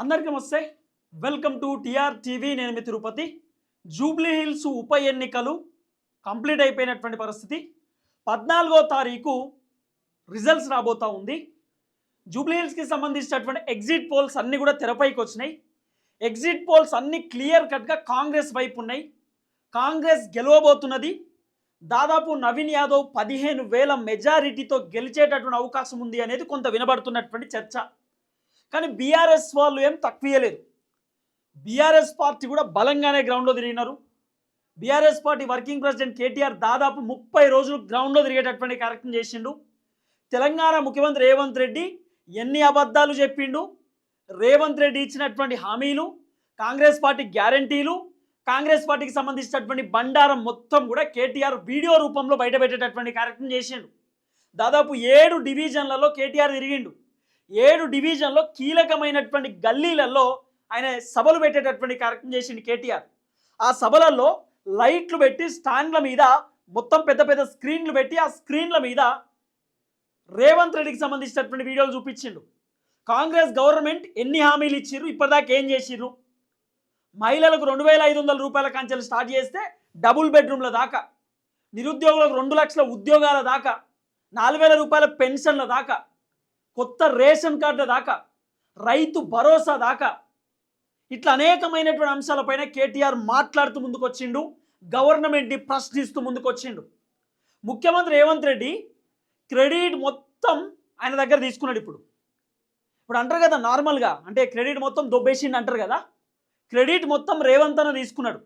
అందరికీ నమస్తే. Welcome to TR TV నేను మీ తిరుపతి. జూబ్లీ హిల్స్ ఉప ఎన్నికలు కంప్లీట్ అయిపోయినటువంటి పరిస్థితి. పద్నాలుగో తారీఖు రిజల్ట్స్ రాబోతా ఉంది. జూబ్లీ హిల్స్కి సంబంధించినటువంటి ఎగ్జిట్ పోల్స్ అన్నీ కూడా తెరపైకి వచ్చినాయి. ఎగ్జిట్ పోల్స్ అన్నీ క్లియర్ కట్గా కాంగ్రెస్ వైపు ఉన్నాయి. కాంగ్రెస్ గెలవబోతున్నది. దాదాపు నవీన్ యాదవ్ పదిహేను వేల మెజారిటీతో గెలిచేటటువంటి అవకాశం ఉంది అనేది కొంత వినబడుతున్నటువంటి చర్చ. కానీ బీఆర్ఎస్ వాళ్ళు ఏం తక్కువలేదు బీఆర్ఎస్ పార్టీ కూడా బలంగానే గ్రౌండ్లో తిరిగినారు. BRS party working president KTR దాదాపు ముప్పై రోజులు గ్రౌండ్లో తిరిగేటటువంటి కార్యక్రమం చేసిండు. తెలంగాణ ముఖ్యమంత్రి రేవంత్ రెడ్డి ఎన్ని అబద్ధాలు చెప్పిండు. రేవంత్ రెడ్డి ఇచ్చినటువంటి హామీలు కాంగ్రెస్ పార్టీ గ్యారంటీలు కాంగ్రెస్ పార్టీకి సంబంధించినటువంటి బండారం మొత్తం కూడా కేటీఆర్ వీడియో రూపంలో బయటపెట్టేటటువంటి కార్యక్రమం చేసిండు. దాదాపు ఏడు డివిజన్లలో కేటీఆర్ తిరిగిండు. ఏడు డివిజన్లో కీలకమైనటువంటి గల్లీలలో ఆయన సభలు పెట్టేటటువంటి కార్యక్రమం చేసింది కేటీఆర్. ఆ సభలలో లైట్లు పెట్టి స్టాండ్ల మీద మొత్తం పెద్ద పెద్ద స్క్రీన్లు పెట్టి ఆ స్క్రీన్ల మీద రేవంత్ రెడ్డికి సంబంధించినటువంటి వీడియోలు చూపించిండు. కాంగ్రెస్ గవర్నమెంట్ ఎన్ని హామీలు ఇచ్చిర్రు ఇప్పటిదాకా ఏం చేసిర్రు? మహిళలకు రెండు వేల ఐదు వందల రూపాయల కంచెలు స్టార్ట్ చేస్తే డబుల్ బెడ్రూమ్ల దాకా నిరుద్యోగులకు రెండు లక్షల ఉద్యోగాల దాకా నాలుగు వేల రూపాయల పెన్షన్ల దాకా కొత్త రేషన్ కార్డు దాకా రైతు భరోసా దాకా ఇట్లా అనేకమైనటువంటి అంశాలపైన కేటీఆర్ మాట్లాడుతూ ముందుకొచ్చిండు గవర్నమెంట్ని ప్రశ్నిస్తూ ముందుకొచ్చిండు. ముఖ్యమంత్రి రేవంత్ రెడ్డి క్రెడిట్ మొత్తం ఆయన దగ్గర తీసుకున్నాడు ఇప్పుడు. ఇప్పుడు అంటారు కదా నార్మల్గా అంటే క్రెడిట్ మొత్తం దొబ్బేసిండు అంటారు కదా క్రెడిట్ మొత్తం రేవంత్ అన్న తీసుకున్నాడు.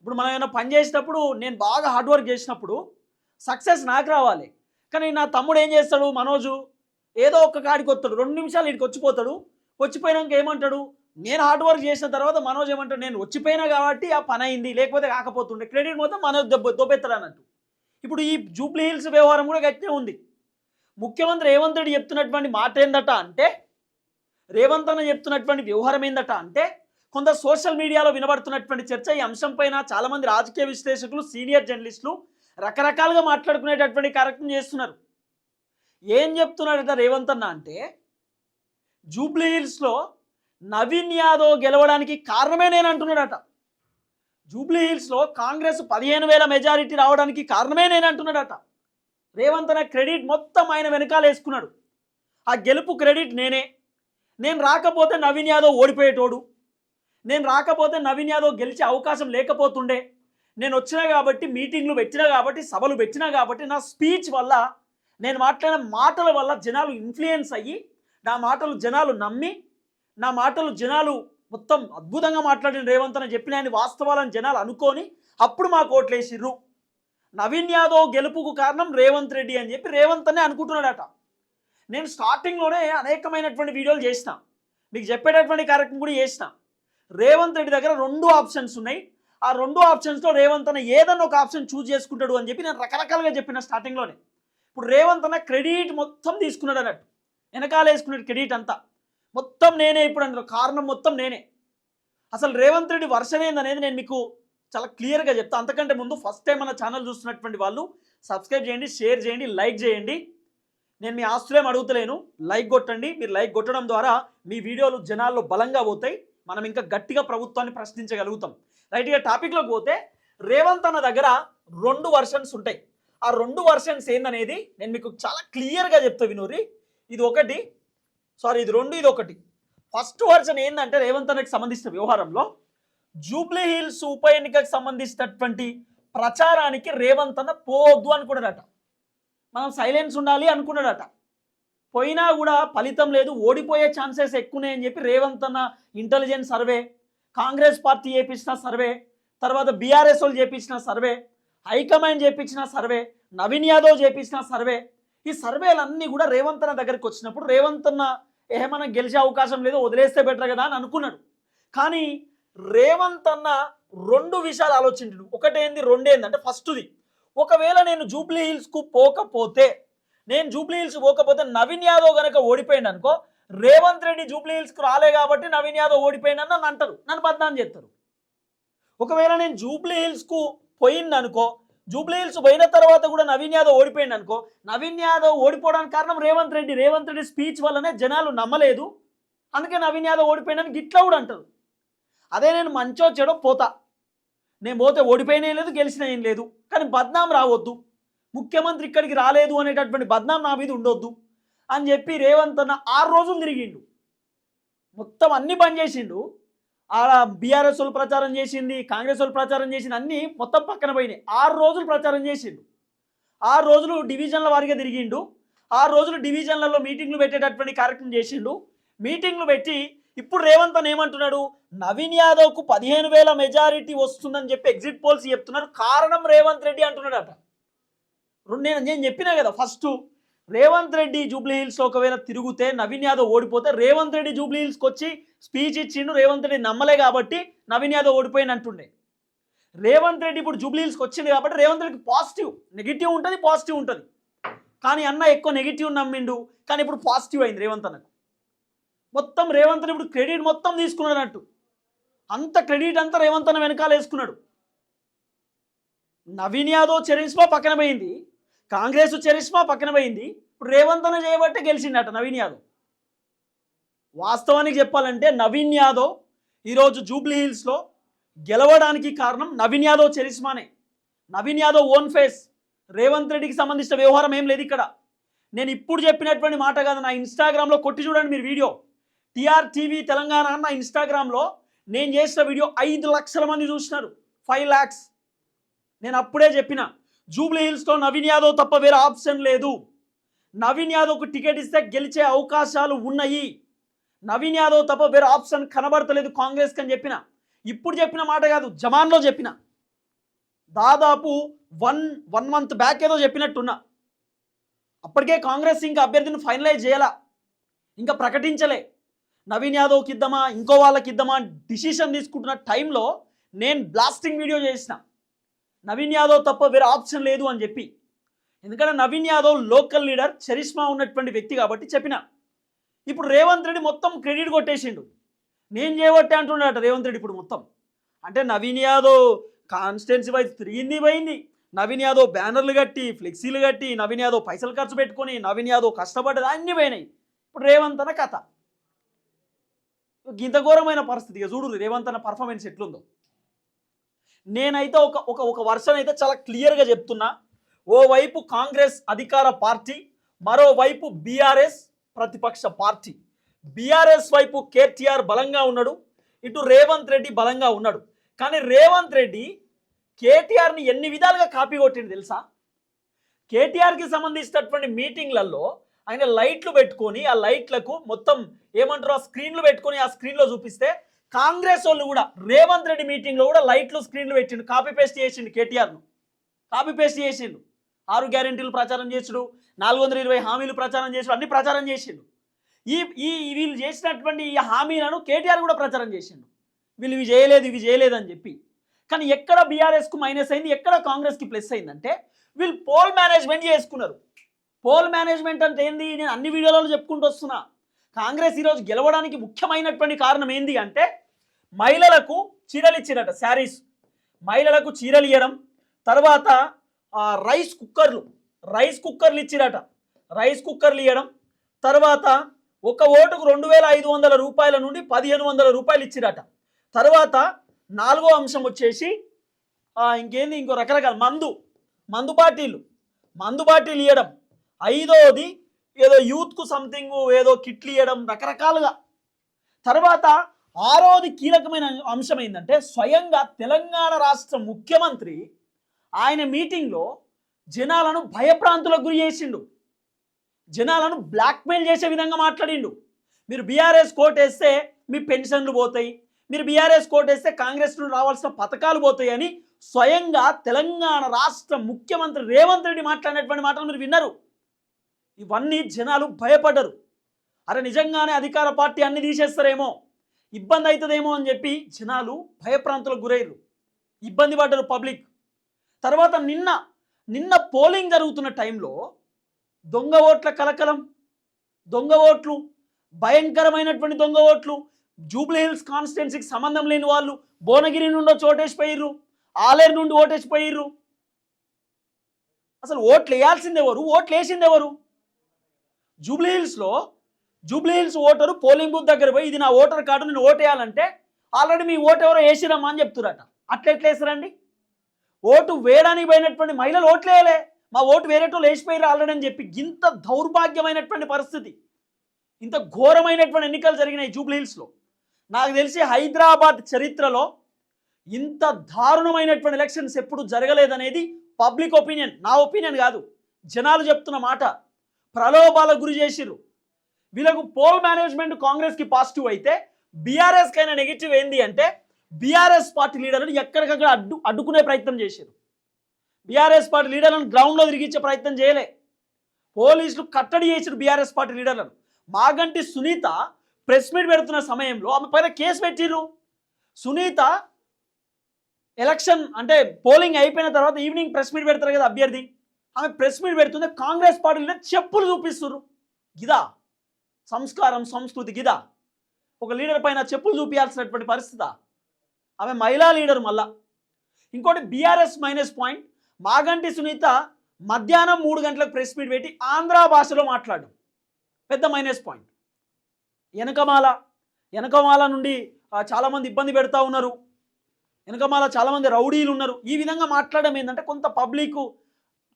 ఇప్పుడు మనం ఏమైనా పని చేసేటప్పుడు నేను బాగా హార్డ్ వర్క్ చేసినప్పుడు సక్సెస్ నాకు రావాలి. కానీ నా తమ్ముడు ఏం చేస్తాడు మనోజు ఏదో ఒక్క కాడికి వస్తాడు రెండు నిమిషాలు ఇక్కడికి వచ్చిపోతాడు. వచ్చిపోయినాక ఏమంటాడు? నేను హార్డ్ వర్క్ చేసిన తర్వాత మనోజ్ ఏమంటాడు? నేను వచ్చిపోయినా కాబట్టి ఆ పని అయింది లేకపోతే కాకపోతుండే. క్రెడిట్ మొత్తం మనోజ్ దెబ్బ దొబ్బెత్తాడు అన్నట్టు ఇప్పుడు ఈ జూబ్లీ హిల్స్ వ్యవహారం కూడా గట్టినే ఉంది. ముఖ్యమంత్రి రేవంత్ రెడ్డి చెప్తున్నటువంటి మాట ఏందట అంటే రేవంత్ అన్న చెప్తున్నటువంటి వ్యవహారం ఏందట అంటే కొంత సోషల్ మీడియాలో వినబడుతున్నటువంటి చర్చ ఈ అంశంపైన చాలామంది రాజకీయ విశ్లేషకులు సీనియర్ జర్నలిస్టులు రకరకాలుగా మాట్లాడుకునేటటువంటి కార్యక్రమం చేస్తున్నారు. ఏం చెప్తున్నాడట రేవంత్ అన్న అంటే జూబ్లీ హిల్స్లో నవీన్ యాదవ్ గెలవడానికి కారణమే నేను అంటున్నాడట. జూబ్లీ హిల్స్లో కాంగ్రెస్ పదిహేను వేల మెజారిటీ రావడానికి కారణమే నేను అంటున్నాడట. రేవంత్ అన్న క్రెడిట్ మొత్తం ఆయన వెనకాల వేసుకున్నాడు. ఆ గెలుపు క్రెడిట్ నేనే. నేను రాకపోతే నవీన్ యాదవ్ ఓడిపోయేటోడు. నేను రాకపోతే నవీన్ యాదవ్ గెలిచే అవకాశం లేకపోతుండే. నేను వచ్చినా కాబట్టి మీటింగ్లు పెట్టినా కాబట్టి సభలు పెట్టినా కాబట్టి నా స్పీచ్ వల్ల నేను మాట్లాడిన మాటల వల్ల జనాలు ఇన్ఫ్లుయెన్స్ అయ్యి నా మాటలు జనాలు నమ్మి నా మాటలు జనాలు మొత్తం అద్భుతంగా మాట్లాడిన రేవంత్ అని చెప్పిన ఆయన వాస్తవాలను జనాలు అనుకొని అప్పుడు మాకు ఓట్లేసిర్రు. నవీన్ యాదవ్ గెలుపుకు కారణం రేవంత్ రెడ్డి అని చెప్పి రేవంత్ అనే అనుకుంటున్నాడట. నేను స్టార్టింగ్లోనే అనేకమైనటువంటి వీడియోలు చేసిన. మీకు చెప్పేటటువంటి కార్యక్రమం కూడా చేసిన. రేవంత్ రెడ్డి దగ్గర రెండు ఆప్షన్స్ ఉన్నాయి. ఆ రెండు ఆప్షన్స్లో రేవంత్ అన్న ఏదన్నా ఒక ఆప్షన్ చూజ్ చేసుకుంటాడు అని చెప్పి నేను రకరకాలుగా చెప్పిన స్టార్టింగ్లోనే ఇప్పుడు రేవంత్ అన్న క్రెడిట్ మొత్తం తీసుకున్నాడు అన్నట్టు. వెనకాల వేసుకున్నాడు క్రెడిట్ అంతా. మొత్తం నేనే ఇప్పుడు అందులో కారణం మొత్తం నేనే. అసలు రేవంత్ రెడ్డి వర్షన్ ఏందనేది నేను మీకు చాలా క్లియర్గా చెప్తా. అంతకంటే ముందు ఫస్ట్ టైం మన ఛానల్ చూస్తున్నటువంటి వాళ్ళు సబ్స్క్రైబ్ చేయండి షేర్ చేయండి లైక్ చేయండి. నేను మీ ఆస్తులేం అడుగుతలేను. లైక్ కొట్టండి. మీరు లైక్ కొట్టడం ద్వారా మీ వీడియోలు జనాల్లో బలంగా పోతాయి. మనం ఇంకా గట్టిగా ప్రభుత్వాన్ని ప్రశ్నించగలుగుతాం. రైట్గా టాపిక్లోకి పోతే రేవంత్ అన్న దగ్గర రెండు వర్షన్స్ ఉంటాయి. ఆ రెండు వర్షన్స్ ఏందనేది నేను మీకు చాలా క్లియర్గా చెప్తా వినూరి. ఇది ఒకటి. సారీ ఇది రెండు ఇది ఒకటి. ఫస్ట్ వర్షన్ ఏంటంటే రేవంత్ అన్నకి సంబంధించిన వ్యవహారంలో జూబ్లీ హిల్స్ ఉప ఎన్నికకు సంబంధించినటువంటి ప్రచారానికి రేవంత్ అన్న పోవద్దు అనుకున్నాడట. మనం సైలెన్స్ ఉండాలి అనుకున్నాడట. పోయినా కూడా ఫలితం లేదు ఓడిపోయే ఛాన్సెస్ ఎక్కువనే అని చెప్పి రేవంత్ అన్న ఇంటెలిజెన్స్ సర్వే కాంగ్రెస్ పార్టీ చేపించిన సర్వే తర్వాత బీఆర్ఎస్ వాళ్ళు చేపించిన సర్వే హైకమాండ్ చేపించిన సర్వే నవీన్ యాదవ్ చేపించిన సర్వే. ఈ సర్వేలన్నీ కూడా రేవంత్ అన్న దగ్గరికి వచ్చినప్పుడు రేవంత్ అన్న ఏమైనా గెలిచే అవకాశం లేదు వదిలేస్తే బెటర్ కదా అని అనుకున్నాడు. కానీ రేవంత్ అన్న రెండు విషయాలు ఆలోచించడు. ఒకటేంది రెండేంది అంటే ఫస్ట్ది ఒకవేళ నేను జూబ్లీ హిల్స్కు పోకపోతే నేను జూబ్లీ హిల్స్ పోకపోతే నవీన్ యాదవ్ కనుక ఓడిపోయింది అనుకో రేవంత్ రెడ్డి జూబ్లీ హిల్స్కి రాలే కాబట్టి నవీన్ యాదవ్ ఓడిపోయిందని నన్ను అంటారు. నన్ను బద్నాం చేస్తారు. ఒకవేళ నేను జూబ్లీ హిల్స్కు పోయింది అనుకో జూబ్లీ హిల్స్ పోయిన తర్వాత కూడా నవీన్ యాదవ్ ఓడిపోయింది అనుకో నవీన్ యాదవ్ ఓడిపోవడానికి కారణం రేవంత్ రెడ్డి. రేవంత్ రెడ్డి స్పీచ్ వల్లనే జనాలు నమ్మలేదు. అందుకే నవీన్ యాదవ్ ఓడిపోయినని గిట్లా కూడా అంటారు. అదే నేను మంచో చెడో పోతా. నేను పోతే ఓడిపోయినా లేదు గెలిచిన ఏం లేదు. కానీ బద్నాం రావద్దు. ముఖ్యమంత్రి ఇక్కడికి రాలేదు అనేటటువంటి బద్నాం నా మీద ఉండొద్దు అని చెప్పి రేవంత్ అన్న ఆరు రోజులు తిరిగిండు. మొత్తం అన్ని పని చేసిండు. ఆ బీఆర్ఎస్ వాళ్ళు ప్రచారం చేసింది కాంగ్రెస్ వాళ్ళు ప్రచారం చేసింది అన్నీ మొత్తం పక్కన పోయినాయి. ఆరు రోజులు ప్రచారం చేసిండు. ఆరు రోజులు డివిజన్ల వారిగా తిరిగిండు. ఆరు రోజులు డివిజన్లలో మీటింగ్లు పెట్టేటటువంటి కార్యక్రమం చేసిండు. మీటింగ్లు పెట్టి ఇప్పుడు రేవంత్ అని ఏమంటున్నాడు? నవీన్ యాదవ్కు పదిహేను వేల మెజారిటీ వస్తుందని చెప్పి ఎగ్జిట్ పోల్స్ చెప్తున్నారు. కారణం రేవంత్ రెడ్డి అంటున్నాడట. రెండు నేను నేను చెప్పినా కదా ఫస్ట్ రేవంత్ రెడ్డి జూబ్లీ హిల్స్ ఒకవేళ తిరిగితే నవీన్ యాదవ్ ఓడిపోతే రేవంత్ రెడ్డి జూబ్లీ హిల్స్కి వచ్చి స్పీచ్ ఇచ్చిండు రేవంత్ రెడ్డి నమ్మలే కాబట్టి నవీన్ యాదవ్ ఓడిపోయిన అంటుండే. రేవంత్ రెడ్డి ఇప్పుడు జూబ్లీ హిల్స్కి వచ్చింది కాబట్టి రేవంత్ రెడ్డికి పాజిటివ్ నెగిటివ్ ఉంటుంది పాజిటివ్ ఉంటుంది. కానీ అన్న ఎక్కువ నెగిటివ్ నమ్మిండు కానీ ఇప్పుడు పాజిటివ్ అయింది రేవంత్ అన్నకు. మొత్తం రేవంత్ ఇప్పుడు క్రెడిట్ మొత్తం తీసుకున్నాడన్నట్టు అంత క్రెడిట్ అంతా రేవంత్ అన్న వెనకాల వేసుకున్నాడు. నవీన్ యాదవ్ చరిష్మా పక్కన పోయింది. కాంగ్రెస్ చరిష్మా పక్కన పోయింది. ఇప్పుడు రేవంత్ అన్న చేయబట్టే గెలిచిండట నవీన్ యాదవ్. వాస్తవానికి చెప్పాలంటే నవీన్ యాదవ్ ఈరోజు జూబ్లీ హిల్స్లో గెలవడానికి కారణం Naveen Yadav చరిష్మానే. Naveen Yadav own face. Revanth రెడ్డికి సంబంధించిన వ్యవహారం ఏం లేదు ఇక్కడ. నేను ఇప్పుడు చెప్పినటువంటి మాట కాదు నా ఇన్స్టాగ్రామ్లో కొట్టి చూడండి మీరు వీడియో. టీఆర్ టీవీ తెలంగాణ అన్న ఇన్స్టాగ్రామ్లో నేను చేసిన వీడియో ఐదు లక్షల మంది చూసినారు. ఫైవ్ ల్యాక్స్ నేను అప్పుడే చెప్పిన. జూబ్లీ హిల్స్లో నవీన్ యాదవ్ తప్ప వేరే ఆప్షన్ లేదు. నవీన్ యాదవ్కు టికెట్ ఇస్తే గెలిచే అవకాశాలు ఉన్నాయి. నవీన్ యాదవ్ తప్ప వేరే ఆప్షన్ కనబడతలేదు కాంగ్రెస్కి అని చెప్పిన. ఇప్పుడు చెప్పిన మాట కాదు జమాన్లో చెప్పిన. దాదాపు వన్ వన్ మంత్ బ్యాక్ ఏదో చెప్పినట్టున్నా. అప్పటికే కాంగ్రెస్ ఇంకా అభ్యర్థిని ఫైనలైజ్ చేయాల? ఇంకా ప్రకటించలే. నవీన్ యాదవ్కి ఇద్దామా ఇంకో వాళ్ళకి ఇద్దామా డిసిషన్ తీసుకుంటున్న టైంలో నేను బ్లాస్టింగ్ వీడియో చేసిన. నవీన్ యాదవ్ తప్ప వేరే ఆప్షన్ లేదు అని చెప్పి. ఎందుకంటే Naveen Yadav local leader charisma ఉన్నటువంటి వ్యక్తి కాబట్టి చెప్పిన. ఇప్పుడు రేవంత్ రెడ్డి మొత్తం క్రెడిట్ కొట్టేసిండు. నేను చేయబట్టే అంటున్నాడట రేవంత్ రెడ్డి ఇప్పుడు మొత్తం. అంటే నవీన్ యాదవ్ కాన్స్టెన్సీ వైజ్ తిరిగింది పోయింది. నవీన్ యాదవ్ బ్యానర్లు కట్టి ఫ్లెక్సీలు కట్టి నవీన్ యాదవ్ పైసలు ఖర్చు పెట్టుకొని నవీన్ యాదవ్ కష్టపడ్డది అన్నీ పోయినాయి. ఇప్పుడు రేవంత్ అన్న కథ. ఇంత ఘోరమైన పరిస్థితి. చూడు రేవంత్ అన్న పర్ఫార్మెన్స్ ఎట్లుందో. నేనైతే ఒక ఒక ఒక వర్షన్ అయితే చాలా క్లియర్గా చెప్తున్నా. ఓవైపు కాంగ్రెస్ అధికార పార్టీ మరోవైపు బీఆర్ఎస్ ప్రతిపక్ష పార్టీ. బీఆర్ఎస్ వైపు కేటీఆర్ బలంగా ఉన్నాడు ఇటు రేవంత్ రెడ్డి బలంగా ఉన్నాడు. కానీ రేవంత్ రెడ్డి కేటీఆర్ని ఎన్ని విధాలుగా కాపీ కొట్టింది తెలుసా? కేటీఆర్కి సంబంధించినటువంటి మీటింగ్లలో ఆయన లైట్లు పెట్టుకొని ఆ లైట్లకు మొత్తం ఏమంటారు ఆ స్క్రీన్లు పెట్టుకొని ఆ స్క్రీన్లో చూపిస్తే కాంగ్రెస్ వాళ్ళు కూడా రేవంత్ రెడ్డి మీటింగ్లో కూడా లైట్లు స్క్రీన్లు పెట్టిండు కాపీ పేస్ట్ చేసిండు కేటీఆర్ను కాపీ పేస్ట్ చేసిండు. ఆరు గ్యారెంటీలు ప్రచారం చేసుడు నాలుగు వందల ఇరవై హామీలు ప్రచారం చేసుడు అన్ని ప్రచారం చేసిండు. ఈ ఈ వీళ్ళు చేసినటువంటి ఈ హామీలను కేటీఆర్ కూడా ప్రచారం చేసిండు. వీళ్ళు ఇవి చేయలేదు ఇవి చేయలేదు అని చెప్పి. కానీ ఎక్కడ బీఆర్ఎస్కు మైనస్ అయింది ఎక్కడ కాంగ్రెస్కి ప్లస్ అయిందంటే వీళ్ళు పోల్ మేనేజ్మెంట్ చేసుకున్నారు. పోల్ మేనేజ్మెంట్ అంటే ఏంది? నేను అన్ని వీడియోలలో చెప్పుకుంటూ వస్తున్నా. కాంగ్రెస్ ఈరోజు గెలవడానికి ముఖ్యమైనటువంటి కారణం ఏంది అంటే మహిళలకు చీరలు ఇచ్చిరట శారీస్. మహిళలకు చీరలు ఇవ్వడం తర్వాత రైస్ కుక్కర్లు. రైస్ కుక్కర్లు ఇచ్చిరట రైస్ కుక్కర్లు ఇవ్వడం తర్వాత ఒక ఓటుకు రెండు వేల ఐదు వందల రూపాయల నుండి పదిహేను వందల రూపాయలు ఇచ్చిరట తర్వాత నాలుగో అంశం వచ్చేసి ఇంకేంది? ఇంకో రకరకాల మందు. మందు బాటిళ్ళు మందు బాటిల్ ఇవ్వడం ఐదోది ఏదో యూత్కు సంథింగ్ ఏదో కిట్లు ఇవ్వడం రకరకాలుగా. తర్వాత ఆరోది కీలకమైన అంశం ఏంటంటే స్వయంగా తెలంగాణ రాష్ట్ర ముఖ్యమంత్రి ఆయన మీటింగ్లో జనాలను భయప్రాంతులకు గురి చేసిండు. జనాలను బ్లాక్మెయిల్ చేసే విధంగా మాట్లాడిండు. మీరు బీఆర్ఎస్ కోట్ వేస్తే మీ పెన్షన్లు పోతాయి. మీరు బీఆర్ఎస్ కోట్ వేస్తే కాంగ్రెస్ నుండి రావాల్సిన పథకాలు పోతాయి అని స్వయంగా తెలంగాణ రాష్ట్ర ముఖ్యమంత్రి రేవంత్ రెడ్డి మాట్లాడినటువంటి మాటలు మీరు విన్నారు. ఇవన్నీ జనాలు భయపడ్డరు అరే నిజంగానే అధికార పార్టీ అన్ని తీసేస్తారేమో? ఇబ్బంది అవుతుందేమో అని చెప్పి జనాలు భయప్రాంతులకు గురయ్యారు. ఇబ్బంది పడ్డారు పబ్లిక్. తర్వాత నిన్న నిన్న పోలింగ్ జరుగుతున్న టైంలో దొంగ ఓట్ల కలకలం దొంగ ఓట్లు భయంకరమైనటువంటి దొంగ ఓట్లు జూబ్లీ హిల్స్ కాన్స్టిట్యున్సీకి సంబంధం లేని వాళ్ళు భువనగిరి నుండి వచ్చి ఓటేసిపోయిర్రు ఆలేరు నుండి ఓటేసిపోయిర్రు. అసలు ఓట్లు వేయాల్సింది ఎవరు ఓట్లు వేసింది ఎవరు జూబ్లీ హిల్స్లో Jubilee Hills voter polling booth దగ్గర పోయి ఇది నా ఓటర్ కార్డు నేను ఓటేయాలంటే ఆల్రెడీ మీ ఓటు ఎవరో వేసిరమ్మా అని చెప్తురట. అట్లా ఎట్లా వేస్తారండి ఓటు వేయడానికి పోయినటువంటి మహిళలు ఓట్లేయలే మా ఓటు వేరేటోళ్ళు వేసిపోయారు ఆల్రెడీ అని చెప్పి ఇంత దౌర్భాగ్యమైనటువంటి పరిస్థితి. ఇంత ఘోరమైనటువంటి ఎన్నికలు జరిగినాయి జూబ్లీహిల్స్లో నాకు తెలిసి హైదరాబాద్ చరిత్రలో ఇంత దారుణమైనటువంటి ఎలక్షన్స్ ఎప్పుడు జరగలేదనేది పబ్లిక్ ఒపీనియన్. నా ఒపీనియన్ కాదు. జనాలు చెప్తున్న మాట. ప్రలోభాలకు గురి చేసిర్రు. వీళ్ళకు పోల్ మేనేజ్మెంట్ కాంగ్రెస్కి పాజిటివ్ అయితే బీఆర్ఎస్కి కైనా నెగిటివ్ ఏంది అంటే బీఆర్ఎస్ పార్టీ లీడర్లను ఎక్కడికక్కడ అడ్డు అడ్డుకునే ప్రయత్నం చేశారు. బీఆర్ఎస్ పార్టీ లీడర్లను గ్రౌండ్లో తిరిగించే ప్రయత్నం చేయలే. పోలీసులు కట్టడి చేసారు బీఆర్ఎస్ పార్టీ లీడర్లను. మాగంటి సునీత ప్రెస్ మీట్ పెడుతున్న సమయంలో ఆమె పైన కేసు పెట్టిర్రు. సునీత ఎలక్షన్ అంటే పోలింగ్ అయిపోయిన తర్వాత ఈవినింగ్ ప్రెస్ మీట్ పెడతారు కదా అభ్యర్థి. ఆమె ప్రెస్ మీట్ పెడుతుంటే కాంగ్రెస్ పార్టీ లీడర్ చెప్పులు చూపిస్తున్నారు గిదా సంస్కారం సంస్కృతి గిదా. ఒక లీడర్ పైన చెప్పులు చూపించాల్సినటువంటి పరిస్థితి. ఆమె మహిళా లీడర్ మళ్ళా. ఇంకోటి BRS minus point. Maganti Sunitha మధ్యాహ్నం మూడు గంటలకు ప్రెస్ మీట్ పెట్టి ఆంధ్ర భాషలో మాట్లాడడం పెద్ద మైనస్ పాయింట్. వెనకమాల వెనకమాల నుండి చాలామంది ఇబ్బంది పెడతా ఉన్నారు. వెనకమాల చాలామంది రౌడీలు ఉన్నారు. ఈ విధంగా మాట్లాడడం ఏంటంటే కొంత పబ్లిక్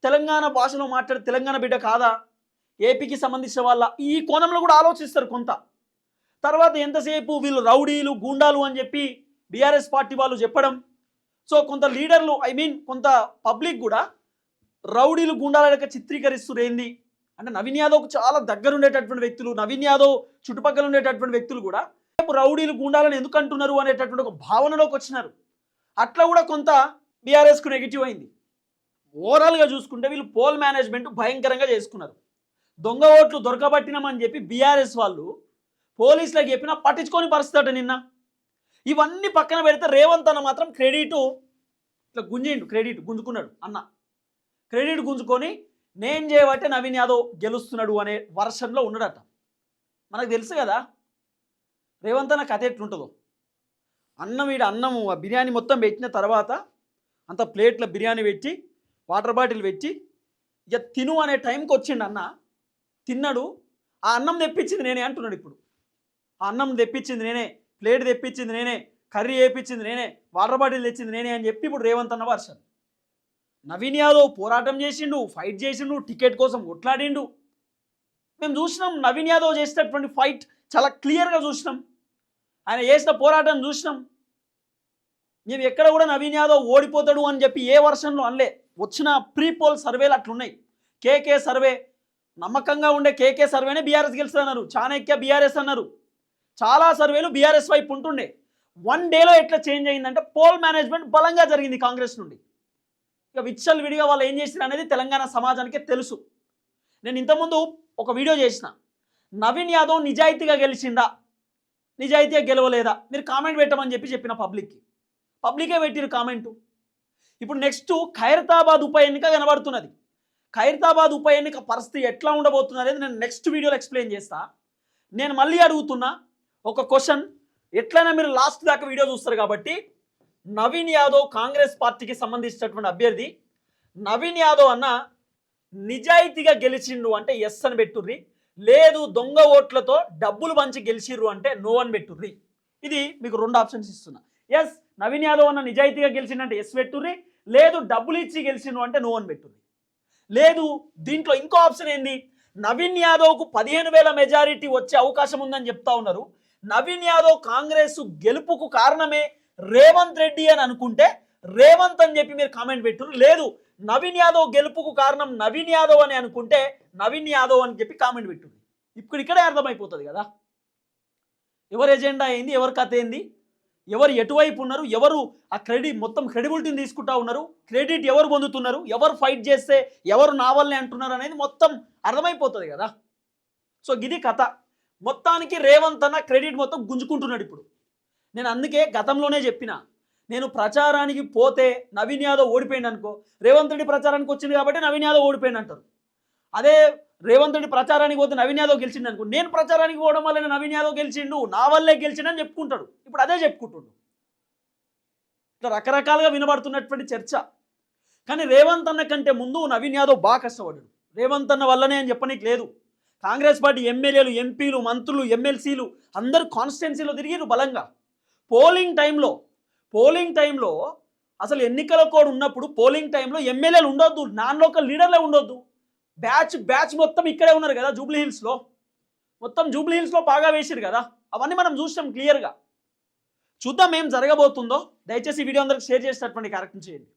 తెలంగాణ భాషలో మాట్లాడే తెలంగాణ బిడ్డ కాదా? ఏపీకి సంబంధించిన వాళ్ళ ఈ కోణంలో కూడా ఆలోచిస్తారు కొంత. తర్వాత ఎంతసేపు వీళ్ళు రౌడీలు గూండాలు అని చెప్పి బీఆర్ఎస్ పార్టీ వాళ్ళు చెప్పడం. సో కొంత లీడర్లు ఐ మీన్ కొంత పబ్లిక్ కూడా రౌడీలు గుండాల లెక్క చిత్రీకరిస్తున్నారు ఏంది? అంటే నవీన్ యాదవ్కు చాలా దగ్గర ఉండేటటువంటి వ్యక్తులు నవీన్ యాదవ్ చుట్టుపక్కల ఉండేటటువంటి వ్యక్తులు కూడా రౌడీలు గూండాలని ఎందుకు అంటున్నారు అనేటటువంటి ఒక భావనలోకి వచ్చినారు. అట్లా కూడా కొంత బీఆర్ఎస్కు నెగిటివ్ అయింది. ఓవరాల్గా చూసుకుంటే వీళ్ళు పోల్ మేనేజ్మెంట్ భయంకరంగా చేసుకున్నారు. దొంగ ఓట్లు దొరకబట్టినామని చెప్పి బీఆర్ఎస్ వాళ్ళు పోలీసులకు చెప్పినా పట్టించుకొని పరిస్థితి నిన్న. ఇవన్నీ పక్కన పెడితే రేవంత్ అన్న మాత్రం క్రెడిట్ ఇట్లా గుంజిండు క్రెడిట్ గుంజుకున్నాడు అన్న. క్రెడిట్ గుంజుకొని నేను చేయబట్టే నవీన్ యాదవ్ గెలుస్తున్నాడు అనే వర్షన్లో ఉన్నాడట. మనకు తెలుసు కదా రేవంత్ అన్న కథ ఎట్లుంటుందో. అన్నం వీడు అన్నము ఆ బిర్యానీ మొత్తం పెట్టిన తర్వాత అంత ప్లేట్ల బిర్యానీ పెట్టి వాటర్ బాటిల్ పెట్టి ఇక తిను అనే టైంకి వచ్చిండు అన్న. తిన్నాడు. ఆ అన్నం తెప్పించింది నేనే అంటున్నాడు ఇప్పుడు. ఆ అన్నం తెప్పించింది నేనే ప్లేట్ తెప్పించింది నేనే కర్రీ వేయించింది నేనే వాటర్ బాటిల్ తెచ్చింది నేనే అని చెప్పి ఇప్పుడు రేవంత్ అన్న వర్షన్ నవీన్ యాదవ్ పోరాటం చేసిండు ఫైట్ చేసిండు టికెట్ కోసం కొట్లాడిండు. మేము చూసినాం నవీన్ యాదవ్ చేసినటువంటి ఫైట్ చాలా క్లియర్గా చూసినాం. ఆయన చేసిన పోరాటం చూసినాం. మేము ఎక్కడ కూడా నవీన్ యాదవ్ ఓడిపోతాడు అని చెప్పి ఏ వర్షన్లో అనలే. వచ్చిన ప్రీ పోల్ సర్వేలు అట్లున్నాయి. కేకే సర్వే నమ్మకంగా ఉండే కేకే సర్వేనే బీఆర్ఎస్ గెలుస్తున్నారు చాణక్య బీఆర్ఎస్ అన్నారు. చాలా సర్వేలు బీఆర్ఎస్ వైపు ఉంటుండే. వన్ డేలో ఎట్లా చేంజ్ అయిందంటే పోల్ మేనేజ్మెంట్ బలంగా జరిగింది కాంగ్రెస్ నుండి. ఇక విచ్చల్ విడిగా వాళ్ళు ఏం చేసిన అనేది తెలంగాణ సమాజానికి తెలుసు. నేను ఇంతకుముందు ఒక వీడియో చేసిన. నవీన్ యాదవ్ నిజాయితీగా గెలిచిండా? నిజాయితీగా గెలవలేదా? మీరు కామెంట్ పెట్టమని చెప్పి చెప్పిన పబ్లిక్కి. పబ్లికే పెట్టిరు కామెంటు. ఇప్పుడు నెక్స్ట్ ఖైరతాబాద్ ఉప ఎన్నిక కనబడుతున్నది. ఖైరతాబాద్ ఉప ఎన్నిక పరిస్థితి ఎట్లా ఉండబోతుంది అనేది నేను నెక్స్ట్ వీడియోలో ఎక్స్ప్లెయిన్ చేస్తా. నేను మళ్ళీ అడుగుతున్నా ఒక క్వశ్చన్ ఎట్లయినా మీరు లాస్ట్ దాకా వీడియో చూస్తారు కాబట్టి నవీన్ యాదవ్ కాంగ్రెస్ పార్టీకి సంబంధించినటువంటి అభ్యర్థి నవీన్ యాదవ్ అన్న నిజాయితీగా గెలిచిండు అంటే ఎస్ అని పెట్టుర్రి. లేదు దొంగ ఓట్లతో డబ్బులు పంచి గెలిచిర్రు అంటే నో అని పెట్టుర్రి. ఇది మీకు రెండు ఆప్షన్స్ ఇస్తున్నా. ఎస్ నవీన్ యాదవ్ అన్న నిజాయితీగా గెలిచిండంటే ఎస్ పెట్టుర్రి. లేదు డబ్బులు ఇచ్చి గెలిచిండు అంటే నో అని పెట్టుర్రి. లేదు దీంట్లో ఇంకో ఆప్షన్ ఏంది? నవీన్ యాదవ్కు పదిహేను వేల మెజారిటీ వచ్చే అవకాశం ఉందని చెప్తా ఉన్నారు. నవీన్ యాదవ్ కాంగ్రెస్ గెలుపుకు కారణమే రేవంత్ రెడ్డి అని అనుకుంటే రేవంత్ అని చెప్పి మీరు కామెంట్ పెట్టారు లేదు నవీన్ యాదవ్ గెలుపుకు కారణం నవీన్ యాదవ్ అని అనుకుంటే నవీన్ యాదవ్ అని చెప్పి కామెంట్ పెట్టుంది ఇప్పుడు ఇక్కడే అర్థమైపోతుంది కదా. ఎవరి ఎజెండా ఏంది? ఎవరి కథ ఏంది? ఎవరు ఎటువైపు ఉన్నారు ఎవరు ఆ క్రెడిట్ మొత్తం క్రెడిబిలిటీని తీసుకుంటా ఉన్నారు క్రెడిట్ ఎవరు పొందుతున్నారు ఎవరు ఫైట్ చేస్తే ఎవరు నా అంటున్నారు అనేది మొత్తం అర్థమైపోతుంది కదా. సో ఇది కథ. మొత్తానికి రేవంత్ అన్న క్రెడిట్ మొత్తం గుంజుకుంటున్నాడు ఇప్పుడు. నేను అందుకే గతంలోనే చెప్పిన నేను ప్రచారానికి పోతే నవీన్ యాదవ్ ఓడిపోయింది అనుకో రేవంత్ రెడ్డి ప్రచారానికి వచ్చింది కాబట్టి నవీన్ యాదవ్ ఓడిపోయింది అంటారు అదే రేవంత్ రెడ్డి ప్రచారానికి పోతే నవీన్ యాదవ్ గెలిచిండు అనుకో. నేను ప్రచారానికి పోవడం వల్ల నవీన్ యాదవ్ గెలిచిండు నా వల్లే గెలిచిండని చెప్పుకుంటాడు. ఇప్పుడు అదే చెప్పుకుంటుండు. ఇట్లా రకరకాలుగా వినబడుతున్నటువంటి చర్చ. కానీ రేవంత్ అన్న కంటే ముందు నవీన్ యాదవ్ బాగా కష్టపడ్డాడు. రేవంత్ అన్న వల్లనే అని చెప్పనీకి లేదు. కాంగ్రెస్ పార్టీ ఎమ్మెల్యేలు ఎంపీలు మంత్రులు ఎమ్మెల్సీలు అందరూ కాన్స్టిట్యున్సీలో తిరిగిరు బలంగా. పోలింగ్ టైంలో పోలింగ్ టైంలో అసలు ఎన్నికల కోడ్ ఉన్నప్పుడు పోలింగ్ టైంలో ఎమ్మెల్యేలు ఉండొద్దు. నాన్ ఒక లీడర్లే ఉండొద్దు. బ్యాచ్ బ్యాచ్ మొత్తం ఇక్కడే ఉన్నారు కదా జూబ్లీ హిల్స్లో. మొత్తం జూబ్లీ హిల్స్లో బాగా వేసారు కదా. అవన్నీ మనం చూసాం క్లియర్గా. చూద్దాం ఏం జరగబోతుందో. దయచేసి వీడియో అందరికి షేర్ చేసేటటువంటి కార్యక్రమం చేయండి.